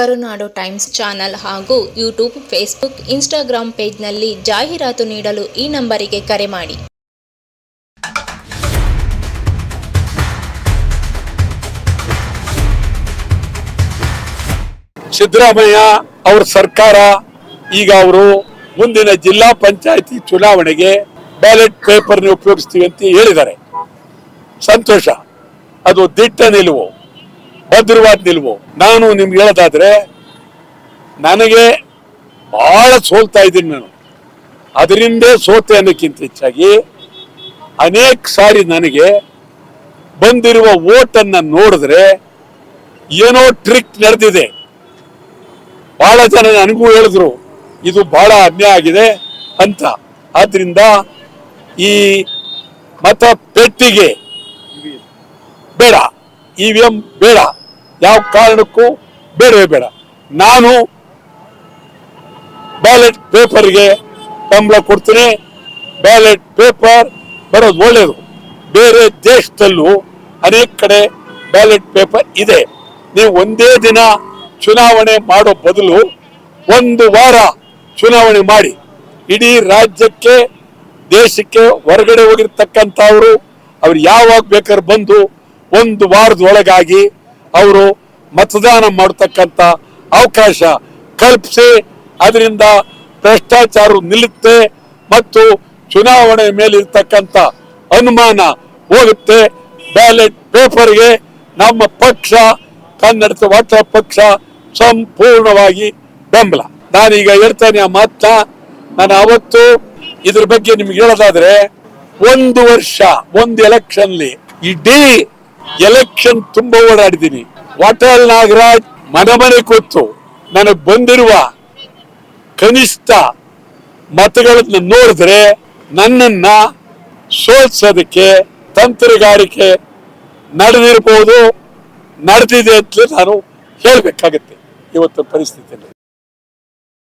ಕರುನಾಡು Times channel ಹಾಗೂ YouTube, Facebook Instagram ಪೇಜ್ನಲ್ಲಿ ಜಾಹೀರಾತು ನೀಡಲು ಈ ನಂಬರಿಗೆ ಕರೆ ಮಾಡಿ. ಸಿದ್ದರಾಮಯ್ಯ ಅವ್ರ ಸರ್ಕಾರ, ಈಗ ಅವರು ಮುಂದಿನ ಜಿಲ್ಲಾ ಪಂಚಾಯತಿ ಚುನಾವಣೆಗೆ ಬ್ಯಾಲೆಟ್ ಪೇಪರ್ ಉಪಯೋಗಿಸ್ತೀವಿ ಅಂತ ಹೇಳಿದ್ದಾರೆ. ಸಂತೋಷ. ಅದು ದಿಟ್ಟ ನಿಲುವು. ಭದ್ರವಾದ ನಿಲುವು. ನಾನು ನಿಮ್ಗೆ ಹೇಳೋದಾದ್ರೆ, ನನಗೆ ಬಹಳ ಸೋಲ್ತಾ ಇದ್ದೀನಿ ನಾನು. ಅದರಿಂದೇ ಸೋತೆ ಅನ್ನೋಕ್ಕಿಂತ ಹೆಚ್ಚಾಗಿ ಅನೇಕ ಸಾರಿ ನನಗೆ ಬಂದಿರುವ ಓಟನ್ನ ನೋಡಿದ್ರೆ ಏನೋ ಟ್ರಿಕ್ ನಡೆದಿದೆ. ಬಹಳ ಜನ ನನಗೂ ಹೇಳಿದ್ರು, ಇದು ಬಹಳ ಅನ್ಯಾಯ ಆಗಿದೆ ಅಂತ. ಆದ್ರಿಂದ ಈ ಮತ ಪೆಟ್ಟಿಗೆ ಬೇಡ, ಇ ವಿ ಎಂ ಬೇಡ. ಯಾವ ಕಾರಣಕ್ಕೂ ಬೇಡವೇ ಬೇಡ. ನಾನು ಬ್ಯಾಲೆಟ್ ಪೇಪರ್ಗೆ ಸಂಬಳ ಕೊಡ್ತೀನಿ. ಬ್ಯಾಲೆಟ್ ಪೇಪರ್ ಬರೋದು ಒಳ್ಳೆಯದು ಬೇರೆ ದೇಶದಲ್ಲೂ ಅನೇಕ ಕಡೆ ಬ್ಯಾಲೆಟ್ ಪೇಪರ್ ಇದೆ. ನೀವು ಒಂದೇ ದಿನ ಚುನಾವಣೆ ಮಾಡೋ ಬದಲು ಒಂದು ವಾರ ಚುನಾವಣೆ ಮಾಡಿ. ಇಡೀ ರಾಜ್ಯಕ್ಕೆ, ದೇಶಕ್ಕೆ ಹೊರಗಡೆ ಹೋಗಿರ್ತಕ್ಕಂಥವ್ರು, ಅವ್ರು ಯಾವಾಗ ಬೇಕಾದ್ರೆ ಬಂದು ಒಂದು ವಾರದ ಒಳಗಾಗಿ ಅವರು ಮತದಾನ ಮಾಡತಕ್ಕಂಥ ಅವಕಾಶ ಕಲ್ಪಿಸಿ, ಅದರಿಂದ ಭ್ರಷ್ಟಾಚಾರ ನಿಲ್ಲುತ್ತೆ ಮತ್ತು ಚುನಾವಣೆ ಮೇಲೆ ಇರ್ತಕ್ಕಂಥ ಅನುಮಾನ ಹೋಗುತ್ತೆ. ಬ್ಯಾಲೆಟ್ ಪೇಪರ್ಗೆ ನಮ್ಮ ಪಕ್ಷ, ಕನ್ನಡದ ವಾಟ ಪಕ್ಷ ಸಂಪೂರ್ಣವಾಗಿ ಬೆಂಬಲ. ನಾನೀಗ ಹೇಳ್ತೇನೆ ಆ ಮಾತನ್ನ ನಾನು ಅವತ್ತು ಇದ್ರ ಬಗ್ಗೆ ನಿಮ್ಗೆ ಹೇಳೋದಾದ್ರೆ, ಒಂದು ವರ್ಷ, ಒಂದು ಎಲೆಕ್ಷನ್ಲಿ ಇಡೀ ಎಲೆಕ್ಷನ್ ತುಂಬಾ ಓಡಾಡಿದ್ದೀನಿ. ವಾಟಾಳ್ ನಾಗರಾಜ್ ಮನೆ ಮನೆ ಕೂತು ನನಗೆ ಬಂದಿರುವ ಕನಿಷ್ಠ ಮತಗಳನ್ನ ನೋಡಿದ್ರೆ ನನ್ನನ್ನ ಸೋಲ್ಸೋದಕ್ಕೆ, ತಂತ್ರಗಾರಿಕೆ ನಡೆದಿರ್ಬೋದು, ನಡೆದಿದೆ ಅಂತ ನಾನು ಹೇಳ್ಬೇಕಾಗತ್ತೆ ಇವತ್ತು ಪರಿಸ್ಥಿತಿಯಲ್ಲಿ.